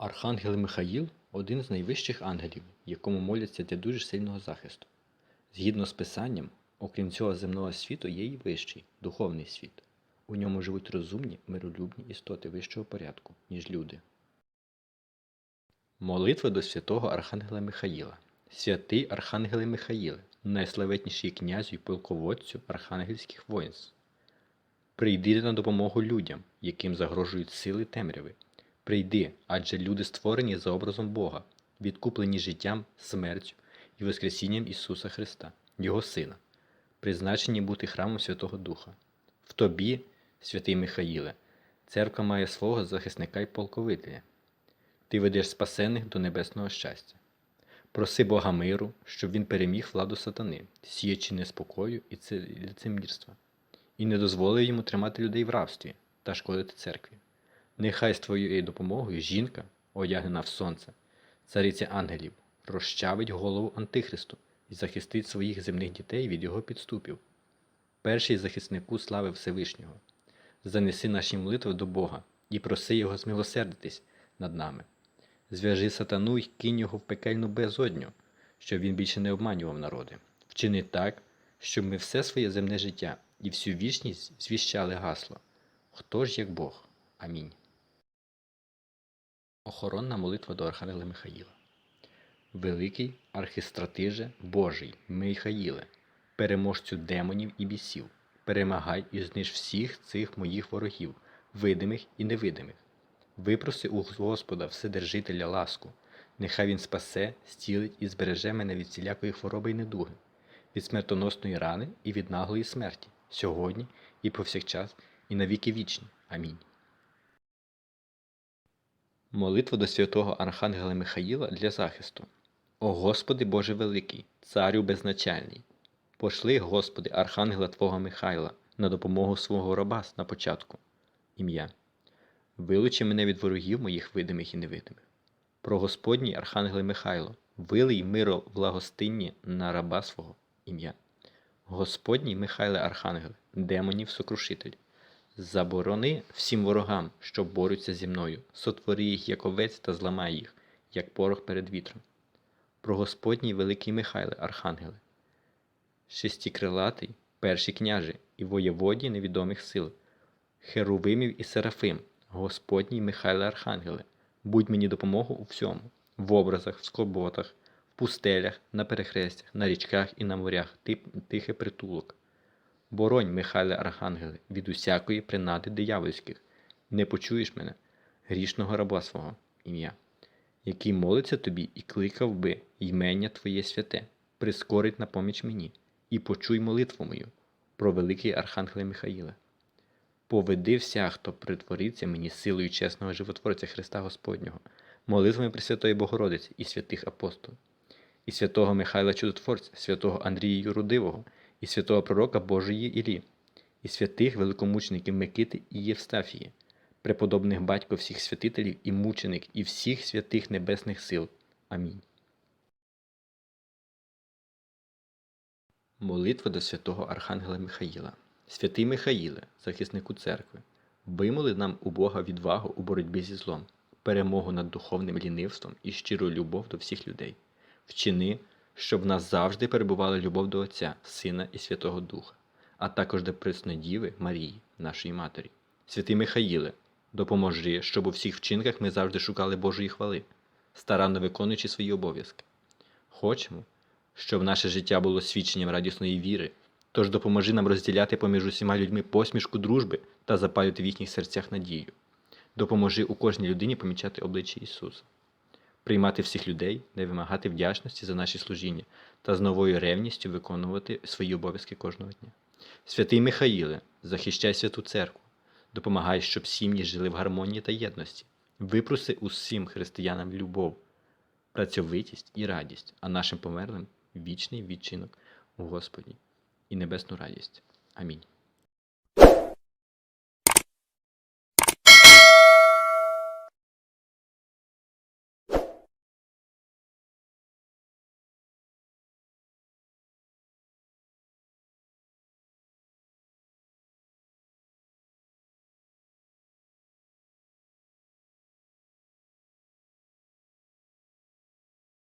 Архангел Михаїл один з найвищих ангелів, якому моляться для дуже сильного захисту. Згідно з Писанням, окрім цього земного світу є й вищий, духовний світ. У ньому живуть розумні, миролюбні істоти вищого порядку, ніж люди. Молитва до святого Архангела Михаїла. Святий Архангеле Михаїле, найславетніший князю й полководцю архангельських воїнств. Прийди на допомогу людям, яким загрожують сили темряви. Прийди, адже люди створені за образом Бога, відкуплені життям, смертю і Воскресінням Ісуса Христа, Його Сина, призначені бути храмом Святого Духа. В тобі, святий Михаїле, церква має свого захисника й полковителя. Ти ведеш спасених до небесного щастя. Проси Бога миру, щоб він переміг владу сатани, сіячи неспокою і лицемірства, і не дозволив йому тримати людей в рабстві та шкодити церкві. Нехай з твоєю допомогою жінка, одягнена в сонце, цариця ангелів, розчавить голову Антихристу і захистить своїх земних дітей від його підступів. Перший захиснику слави Всевишнього. Занеси наші молитви до Бога і проси Його змилосердитись над нами. Зв'яжи сатану й кинь його в пекельну безодню, щоб він більше не обманював народи. Вчини так, щоб ми все своє земне життя і всю вічність звіщали гасло. Хто ж як Бог? Амінь. Охоронна молитва до Архангела Михаїла. Великий архистратиже Божий Михаїле, переможцю демонів і бісів, перемагай і зниж всіх цих моїх ворогів, видимих і невидимих. Випроси у Господа Вседержителя ласку, нехай Він спасе, стілить і збереже мене від всілякої хвороби й недуги, від смертоносної рани і від наглої смерті, сьогодні і повсякчас, і навіки вічні. Амінь. Молитва до святого Архангела Михаїла для захисту. О Господи Боже Великий, Царю безначальний, пошли, Господи, Архангела Твого Михайла на допомогу свого раба на початку. Ім'я. Вилучи мене від ворогів моїх видимих і невидимих. Про Господній Архангеле Михайло, вилий миро благостинні на раба свого ім'я. Господній Михайле Архангеле, демонів сокрушитель. Заборони всім ворогам, що борються зі мною, сотвори їх як овець та зламай їх, як порох перед вітром. Про Господній великий Михайле, Архангеле, шестікрилатий, перший княже і воєводі невідомих сил, Херувимів і Серафим, Господній Михайле Архангеле, будь мені допомогу у всьому, в образах, в скорботах, в пустелях, на перехрестях, на річках і на морях, тихий притулок. Боронь, Михайле Архангеле, від усякої принади диявольських, не почуєш мене, грішного раба свого ім'я, який молиться тобі і кликав би ймення Твоє святе, прискорить на поміч мені, і почуй молитву мою про великий Архангеле Михаїле. Поведи вся, хто притвориться мені силою чесного животворця Христа Господнього, молитвами Пресвятої Богородиці і святих апостолів, і святого Михайла Чудотворця, святого Андрія Юродивого, і святого пророка Божої Іллі, і святих великомучеників Микити і Євстафії, преподобних батько всіх святителів і мученик, і всіх святих небесних сил. Амінь. Молитва до святого Архангела Михаїла. Святий Михаїле, захиснику церкви, вимоли нам у Бога відвагу у боротьбі зі злом, перемогу над духовним лінивством і щиру любов до всіх людей. Вчини, щоб в нас завжди перебувала любов до Отця, Сина і Святого Духа, а також до Преснодіви Марії, нашої Матері. Святий Михаїле, допоможи, щоб у всіх вчинках ми завжди шукали Божої хвали, старанно виконуючи свої обов'язки. Хочемо, щоб наше життя було свідченням радісної віри, тож допоможи нам розділяти поміж усіма людьми посмішку дружби та запалювати в їхніх серцях надію. Допоможи у кожній людині помічати обличчя Ісуса, приймати всіх людей, не вимагати вдячності за наші служіння та з новою ревністю виконувати свої обов'язки кожного дня. Святий Михаїле, захищай святу церкву, допомагай, щоб сім'ї жили в гармонії та єдності. Випроси усім християнам любов, працьовитість і радість, а нашим померлим вічний відчинок у Господі і небесну радість. Амінь.